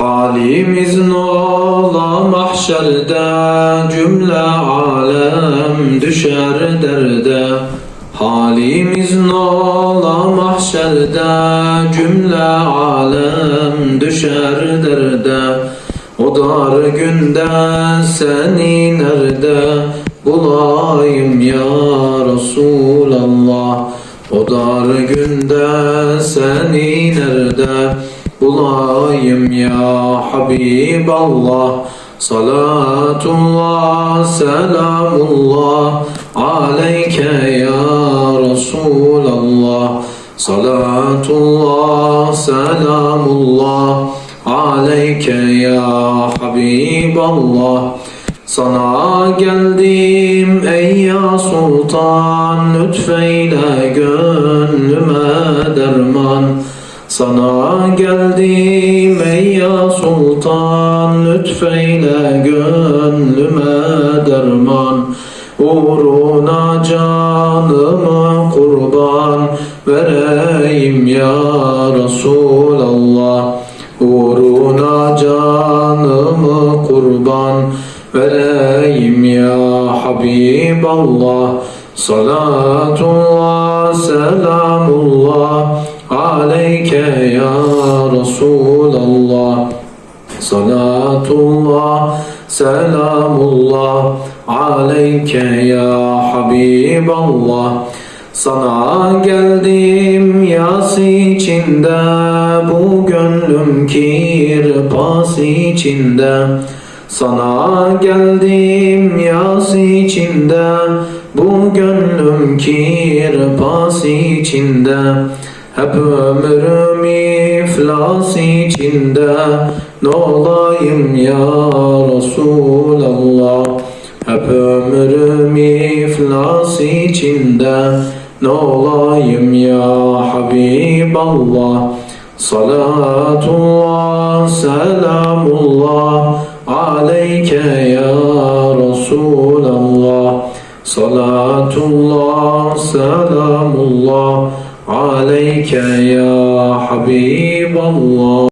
Halimiz nola mahşerde cümle alem düşer derde. Halimiz nola mahşerde cümle alem düşer derde. O dar günde seni nerede bulayım ya Resulallah? O dar günde seni nerede bulayım ya Habiballah. Salatullah, selamullah. Aleyke ya Resulallah. Salatullah, selamullah. Aleyke ya Habiballah. Sana geldim ey ya sultan. Lütfeyle gönlüme derman sana geldim ey ya sultan lütfeyle gönlüme derman. Uğruna canımı kurban vereyim ya Resulallah. Uğruna canımı kurban vereyim ya Habiballah. Salatullah, selamullah aleyke ya Resulallah. Salatullah, selamullah. Aleyke ya Habiballah. Sana geldim yas içinde. Bu gönlüm kirpas içinde. Sana geldim yas içinde. Bu gönlüm kirpas içinde hep ömrüm iflas içinde Ne olayım ya Resulallah. Hep ömrüm iflas içinde Ne olayım ya Habiballah. Salatullah, selamullah aleyke ya Resulallah. Salatullah, selamullah عليك يا حبيب الله.